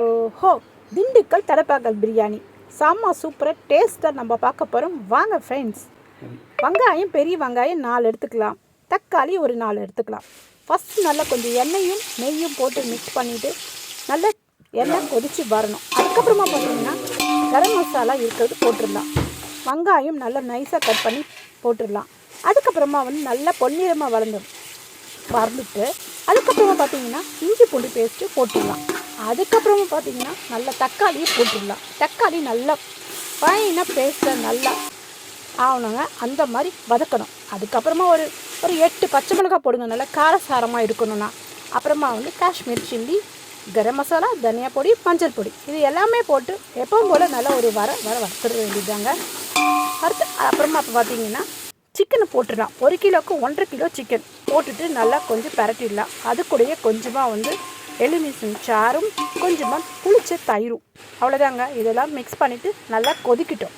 ஓஹோ திண்டுக்கல் தலப்பாக்கல் பிரியாணி. சாமா சூப்பராக டேஸ்ட்டாக நம்ம பார்க்க போகிறோம் வாங்க ஃப்ரெண்ட்ஸ் வெங்காயம் பெரிய வெங்காயம் நாலு எடுத்துக்கலாம். தக்காளி ஒரு நாலு எடுத்துக்கலாம். ஃபஸ்ட்டு நல்லா கொஞ்சம் எண்ணெயும் நெய்யும் போட்டு மிக்ஸ் பண்ணிவிட்டு நல்லா எண்ணெய் கொதித்து வரணும். அதுக்கப்புறமா பார்த்தீங்கன்னா கரம் மசாலா இருக்கிறது போட்டுடலாம். வெங்காயம் நல்லா நைஸாக கட் பண்ணி போட்டுடலாம். அதுக்கப்புறமா வந்து நல்லா பொன்னிறமாக வளர்ந்துடும் வறந்துட்டு அதுக்கப்புறமா பார்த்தீங்கன்னா இஞ்சி பூண்டு பேஸ்ட்டு போட்டுடலாம். அதுக்கப்புறமா பார்த்தீங்கன்னா நல்லா தக்காளியை போட்டுடலாம். தக்காளி நல்லா ஃபைனாக பேஸ்ட்டாக நல்லா ஆகணுங்க. அந்த மாதிரி வதக்கணும். அதுக்கப்புறமா ஒரு ஒரு எட்டு பச்சை மிளகாய் போடுங்க. நல்லா காரசாரமாக இருக்கணும்னா. அப்புறமா வந்து காஷ்மீர் சில்லி கரம் மசாலா தனியா பொடி மஞ்சள் பொடி. இது எல்லாமே போட்டு எப்பவும் போல் நல்லா ஒரு வர வர வறுத்துட வேண்டியதாங்க வறுத்து அப்புறமா இப்போ பார்த்தீங்கன்னா சிக்கனை போட்டுடலாம். ஒரு கிலோவுக்கு ஒன்றரை கிலோ சிக்கன் போட்டுட்டு நல்லா கொஞ்சம் பரட்டிடலாம். அது கூடயே கொஞ்சமாக வந்து எலுமிச்சம் சாரும் கொஞ்சமாக புளிச்ச தயிரும். அவ்வளோதாங்க இதெல்லாம் மிக்ஸ் பண்ணிவிட்டு நல்லா கொதிக்கிட்டோம்.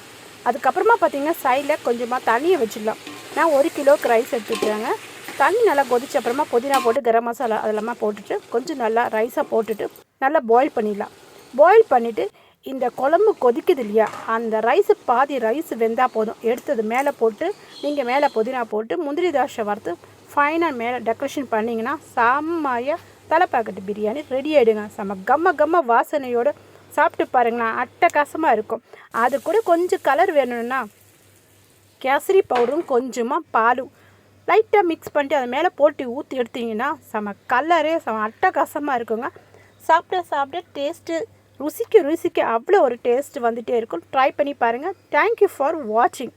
அதுக்கப்புறமா பார்த்தீங்கன்னா சைடில் கொஞ்சமாக தண்ணியை வச்சிடலாம். நான் ஒரு கிலோவுக்கு ரைஸ் எடுத்துக்கிட்டேங்க தண்ணி நல்லா கொதிச்ச அப்புறமா புதினா போட்டு கரம் மசாலா அதெல்லாமா போட்டுட்டு கொஞ்சம் நல்லா ரைஸாக போட்டுட்டு நல்லா பாயில் பண்ணிடலாம். பாயில் பண்ணிவிட்டு இந்த குழம்பு கொதிக்குது இல்லையா? அந்த ரைஸு பாதி ரைஸ் வெந்தால் போதும். எடுத்தது மேலே போட்டு நீங்கள் மேலே புதினா போட்டு முந்திரி தாஷை வறுத்து ஃபைனாக மேலே டெக்கரேஷன் பண்ணிங்கன்னா செம்மையாக தலைப்பாக்கெட்டு பிரியாணி ரெடி ஆகிடுங்க செம்ம கம்ம கம்ம வாசனையோடு சாப்பிட்டு பாருங்களேன் அட்டகாசமாக இருக்கும். அது கூட கொஞ்சம் கலர் வேணும்னா கேசரி பவுடரும் கொஞ்சமாக பாலும். லைட்டாக மிக்ஸ் பண்ணிட்டு அது மேலே போட்டு ஊற்றி எடுத்தீங்கன்னா செம கலரே செம அட்டகாசமாக இருக்குங்க. சாப்பிட சாப்பிட டேஸ்ட்டு ருசிக்கு ருசிக்கு அவ்வளோ ஒரு டேஸ்ட் வந்துகிட்டே இருக்கும். ட்ரை பண்ணி பாருங்கள் தேங்க்யூ ஃபார் வாட்சிங்